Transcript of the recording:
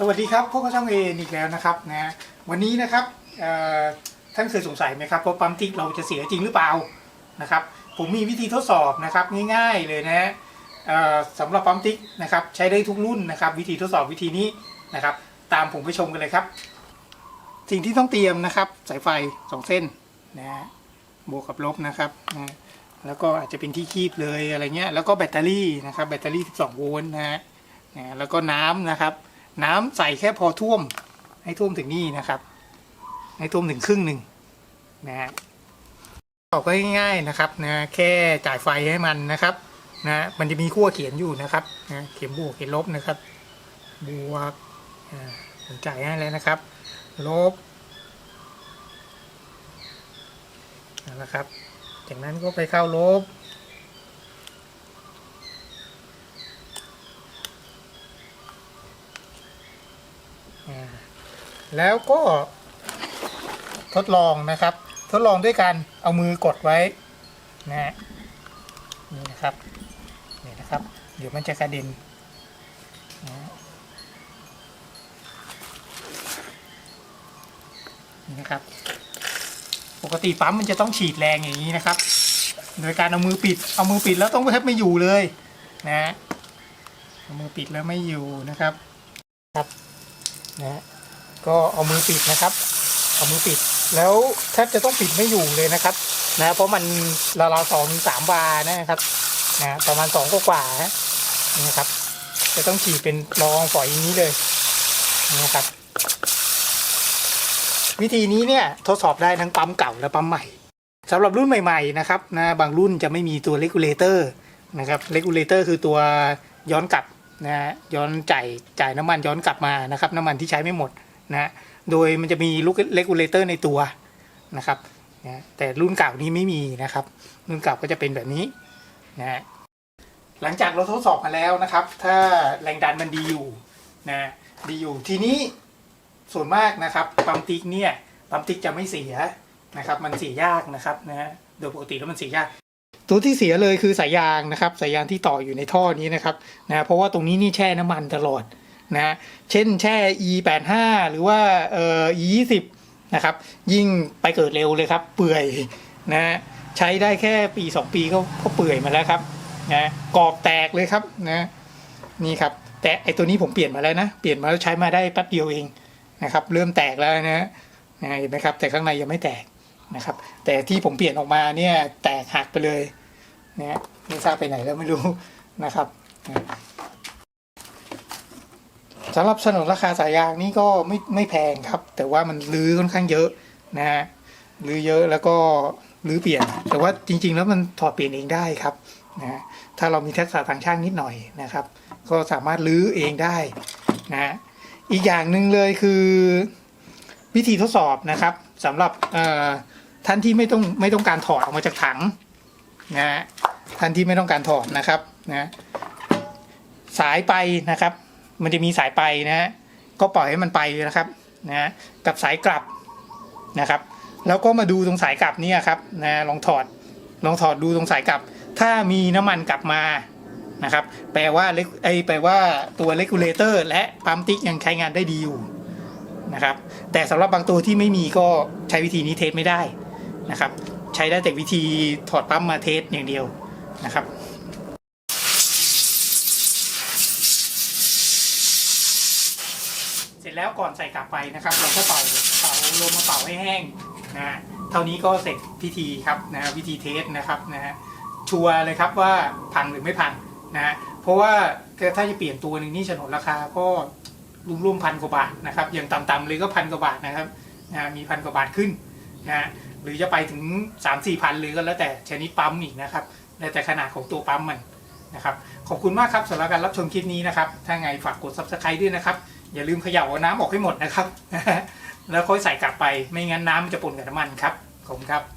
สวัสดีครับพวกเขาช่องเออีกแล้วนะครับนะวันนี้นะครับท่านเคยสงสัยไหมครับว่าปั๊มติ๊กเราจะเสียจริงหรือเปล่านะครับ ผมมีวิธีทดสอบนะครับง่ายๆเลยนะฮะสำหรับปั๊มติ๊กนะครับใช้ได้ทุกรุ่นนะครับ วิธีทดสอบวิธีนี้นะครับ ตามผมไปชมกันเลยครับ สิ่งที่ต้องเตรียมนะครับ สายไฟสองเส้นนะฮะบวกกับลบนะครับนะแล้วก็อาจจะเป็นที่คีบเลยอะไรเงี้ยแล้วก็แบตเตอรี่นะครับแบตเตอรี่ 12 โวลต์นะฮะนะแล้วก็น้ำนะครับ น้ำใส่แค่พอท่วม ให้ท่วมถึงนี่นะครับ ให้ท่วมถึงครึ่งหนึ่งนะฮะออกก็ง่ายๆนะครับนะแค่จ่ายไฟให้มันนะครับนะมันจะมีขั้วเขียนอยู่นะครับนะเขียนบวกเขียนลบนะครับ บวกอ่าผมจ่ายให้แล้วนะครับ ลบนะครับ จากนั้นก็ไปเข้าลบ แล้วก็ทดลองนะครับ ทดลองด้วยการเอามือกดไว้นะฮะนี่นะครับนี่นะครับ เดี๋ยวมันจะกระเด็นนะฮะนี่นะครับ ปกติปั๊มมันจะต้องฉีดแรงอย่างนี้นะครับ โดยการเอามือปิด เอามือปิดแล้วต้องแทบไม่อยู่เลยนะฮะเอามือปิดแล้วไม่อยู่นะครับนะ ฮะก็เอามือปิดนะครับ เอามือปิด แล้วแทบจะต้องปิดไม่อยู่เลยนะครับ นะเพราะมันราวๆสองถึงสามบาร์นะครับนะประมาณสองกว่าๆนะครับ จะต้องฉีดเป็นรองฝอยอย่างนี้เลยนี่นะครับ วิธีนี้เนี่ยทดสอบได้ทั้งปั๊มเก่าและปั๊มใหม่สำหรับรุ่นใหม่ๆนะครับนะบางรุ่นจะไม่มีตัวเลกูลเลเตอร์นะครับเลกูลเลเตอร์คือตัวย้อนกลับ นะฮะย้อนจ่ายจ่ายน้ำมันย้อนกลับมานะครับ น้ำมันที่ใช้ไม่หมดนะฮะโดยมันจะมีลูกเลกูลเลเตอร์ในตัวนะครับนะแต่รุ่นเก่านี้ไม่มีนะครับ รุ่นเก่าก็จะเป็นแบบนี้นะฮะหลังจากเราทดสอบมาแล้วนะครับ ถ้าแรงดันมันดีอยู่นะดีอยู่ทีนี้ส่วนมากนะครับปั๊มติ๊กเนี่ยปั๊มติ๊กจะไม่เสียนะครับ มันเสียยากนะครับนะฮะโดยปกติแล้วมันเสียยาก ตัวที่เสียเลยคือสายยางนะครับสายยางที่ต่ออยู่ในท่อนี้นะครับนะเพราะว่าตรงนี้นี่แช่น้ำมันตลอดนะเช่นแช่ e 8 5หรือว่าเอ่อ e 2 0นะครับ ยิ่งไปเกิดเร็วเลยครับ เปื่อยนะใช้ได้แค่ปี 2 ปีก็ก็เปื่อยมาแล้วครับนะกรอบแตกเลยครับนะนี่ครับ แต่ไอตัวนี้ผมเปลี่ยนมาแล้วนะ เปลี่ยนมาแล้วใช้มาได้แป๊บเดียวเองนะครับ เริ่มแตกแล้วนะนะเห็นไหมครับ แต่ข้างในยังไม่แตก นะครับ แต่ที่ผมเปลี่ยนออกมาเนี่ยแตกหักไปเลยเนะไม่ทราบไปไหนแล้วไม่รู้นะครับสำหรับสนนราคาสายยางนี่ก็ไม่ไม่แพงครับ แต่ว่ามันลื้อค่อนข้างเยอะนะฮะลื้อเยอะแล้วก็ลื้อเปลี่ยน แต่ว่าจริง ๆ แล้วมันถอดเปลี่ยนเองได้ครับนะฮะถ้าเรามีทักษะทางช่างนิดหน่อยนะครับ ก็สามารถลื้อเองได้นะฮะอีกอย่างหนึ่งเลยคือวิธีทดสอบนะครับสำหรับอ ท่านที่ไม่ต้องไม่ต้องการถอดออกมาจากถังนะฮะท่านที่ไม่ต้องการถอดนะครับนะสายไปนะครับ มันจะมีสายไปนะฮะก็ปล่อยให้มันไปนะครับนะกับสายกลับนะครับ แล้วก็มาดูตรงสายกลับนี่ครับนะลองถอดลองถอดดูตรงสายกลับ ถ้ามีน้ำมันกลับมานะครับ แปลว่าเลไอแปลว่าตัวเลกูลเลเตอร์และปั๊มติ๊กยังใช้งานได้ดีอยู่นะครับ แต่สำหรับบางตัวที่ไม่มีก็ใช้วิธีนี้เทสไม่ได้ นะครับ ใช้ได้แต่วิธีถอดปั๊มมาเทสอย่างเดียวนะครับเสร็จแล้วก่อนใส่กลับไปนะครับ เราก็เป่าเป่าลมมาเป่าให้แห้งนะฮะเท่านี้ก็เสร็จพิธีครับนะฮะวิธีเทสนะครับนะฮะชัวร์เลยครับว่าพังหรือไม่พังนะฮะเพราะว่าถ้าจะเปลี่ยนตัวหนึ่งนี่ฉนนราคาก็รวมๆพันกว่าบาทนะครับอย่างต่ำๆเลยก็พันกว่าบาทนะครับนะฮะมีพันกว่าบาทขึ้น นะฮะหรือจะไปถึง 3 4พันหรือก็แล้วแต่ชนิดปั๊มอีกนะครับแล้วแต่ขนาดของตัวปั๊มมันนะครับขอบคุณมากครับสำหรับการรับชมคลิปนี้นะครับ ถ้าไงฝากกด subscribe ด้วยนะครับ อย่าลืมเขย่าเอาน้ำออกให้หมดนะครับ แล้วค่อยใส่กลับไปไม่งั้นน้ำมันจะปนกับน้ำมันครับขอบคุณครับ